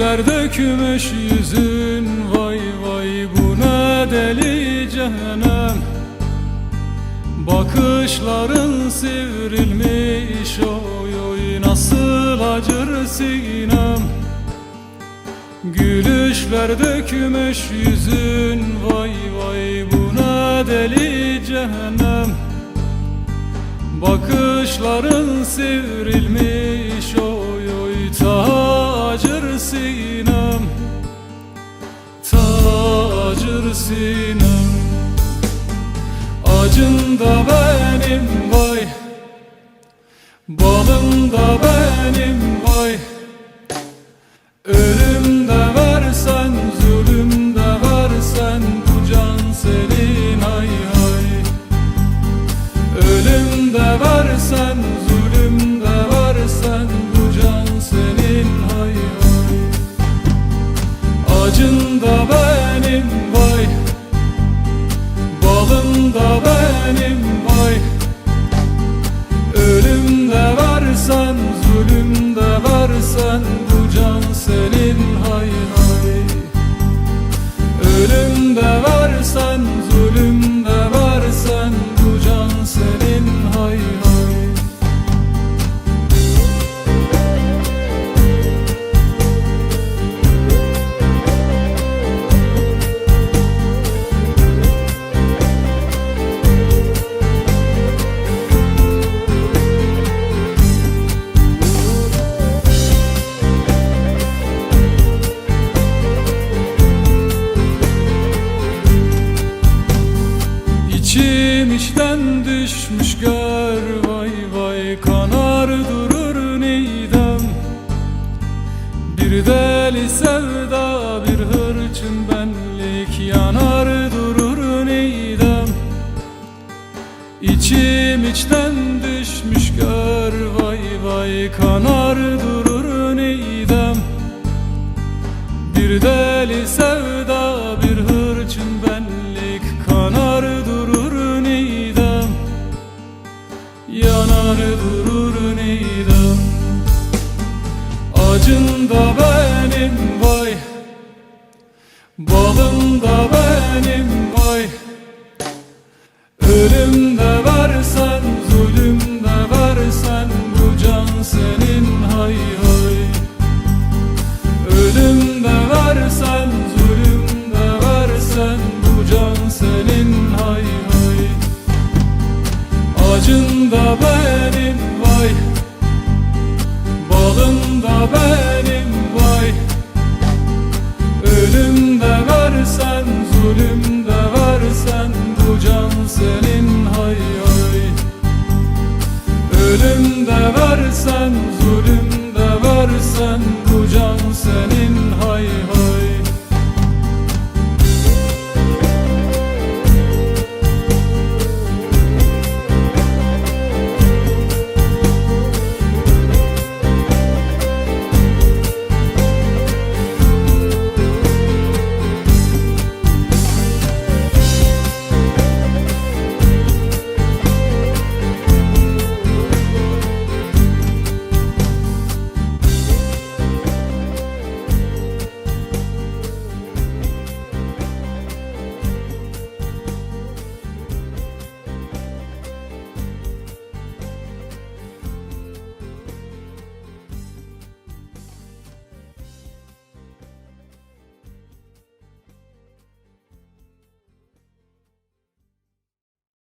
Gülüşler dökmüş yüzün. Vay vay bu ne deli cehennem. Bakışların sivrilmiş. Oy oy nasıl acır sinem. Gülüşler dökmüş yüzün. Vay vay bu ne deli cehennem. Bakışların sivrilmiş sinem Acın da benim vay. Balım da benim Da benim vay. Ölüm de versen, zulüm de versen Bu can İçim içten düşmüş gör vay vay kanar durur nidam Bir deli sevda bir hırçın benlik yanar durur nidam İçim içten düşmüş gör vay vay kanar durur nidam bir deli sevda Acın da benim vay. Balım da benim vay. Ölüm de versen, zulüm de versen Bu can senin hay hay. Ölüm de versen, zulüm de versen Bu can senin hay hay. Acın da benim vay. Balım da benim Versen, zulüm